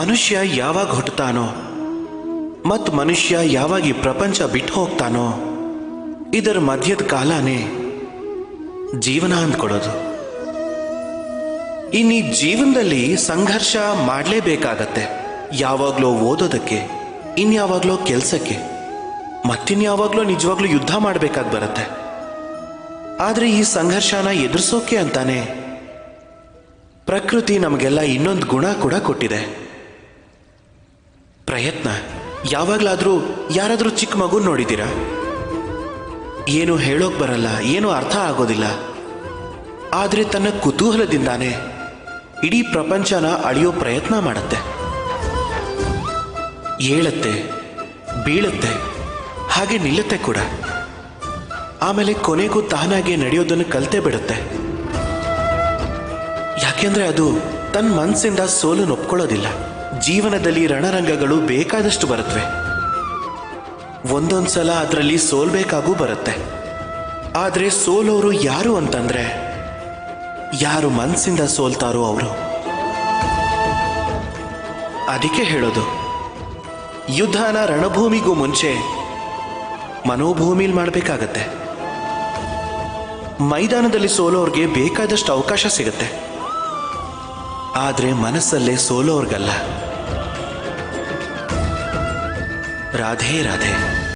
ಮನುಷ್ಯ ಯಾವಾಗ ಹುಟ್ಟುತ್ತಾನೋ ಮತ್ತು ಮನುಷ್ಯ ಯಾವಾಗ ಈ ಪ್ರಪಂಚ ಬಿಟ್ಟು ಹೋಗ್ತಾನೋ ಇದರ ಮಧ್ಯದ ಕಾಲನೇ ಜೀವನ ಅಂದ್ಕೊಡೋದು ಇನ್ನು ಈ ಜೀವನದಲ್ಲಿ ಸಂಘರ್ಷ ಮಾಡಲೇಬೇಕಾಗತ್ತೆ. ಯಾವಾಗಲೋ ಓದೋದಕ್ಕೆ, ಇನ್ಯಾವಾಗಲೋ ಕೆಲಸಕ್ಕೆ, ಮತ್ತಿನ್ಯಾವಾಗಲೋ ನಿಜವಾಗ್ಲೂ ಯುದ್ಧ ಮಾಡಬೇಕಾಗಿ ಬರುತ್ತೆ. ಆದರೆ ಈ ಸಂಘರ್ಷನ ಎದುರಿಸೋಕೆ ಅಂತಾನೆ ಪ್ರಕೃತಿ ನಮಗೆಲ್ಲ ಇನ್ನೊಂದು ಗುಣ ಕೂಡ ಕೊಟ್ಟಿದೆ. ಪ್ರಯತ್ನ. ಯಾವಾಗಲಾದರೂ ಯಾರಾದರೂ ಚಿಕ್ಕ ಮಗು ನೋಡಿದ್ದೀರಾ? ಏನು ಹೇಳೋಕ್ ಬರಲ್ಲ, ಏನು ಅರ್ಥ ಆಗೋದಿಲ್ಲ. ಆದರೆ ತನ್ನ ಕುತೂಹಲದಿಂದಾನೇ ಇಡೀ ಪ್ರಪಂಚನ ಅಳಿಯೋ ಪ್ರಯತ್ನ ಮಾಡುತ್ತೆ. ಏಳತ್ತೆ, ಬೀಳುತ್ತೆ, ಹಾಗೆ ನಿಲ್ಲತ್ತೆ ಕೂಡ. ಆಮೇಲೆ ಕೊನೆಗೂ ತಾನಾಗೆ ನಡೆಯೋದನ್ನು ಕಲ್ತೆ ಬಿಡುತ್ತೆ. ಯಾಕೆಂದ್ರೆ ಅದು ತನ್ನ ಮನಸ್ಸಿಂದ ಸೋಲು ನೊಪ್ಕೊಳ್ಳೋದಿಲ್ಲ. ಜೀವನದಲ್ಲಿ ರಣರಂಗಗಳು ಬೇಕಾದಷ್ಟು ಬರುತ್ತವೆ ಒಂದೊಂದ್ಸಲ ಅದರಲ್ಲಿ ಸೋಲ್ಬೇಕಾಗೂ ಬರುತ್ತೆ. ಆದರೆ ಸೋಲೋರು ಯಾರು ಅಂತಂದ್ರೆ, ಯಾರು ಮನಸ್ಸಿಂದ ಸೋಲ್ತಾರೋ ಅವರು. ಅದಕ್ಕೆ ಹೇಳೋದು, ಯುದ್ಧನ ರಣಭೂಮಿಗೂ ಮುಂಚೆ ಮನೋಭೂಮಿಲಿ ಮಾಡಬೇಕಾಗತ್ತೆ. ಮೈದಾನದಲ್ಲಿ ಸೋಲೋರ್ಗೆ ಬೇಕಾದಷ್ಟು ಅವಕಾಶ ಸಿಗುತ್ತೆ. ಆದರೆ ಮನಸ್ಸಲ್ಲೇ ಸೋಲೋರ್ಗಲ್ಲ. ರಾಧೇ ರಾಧೆ.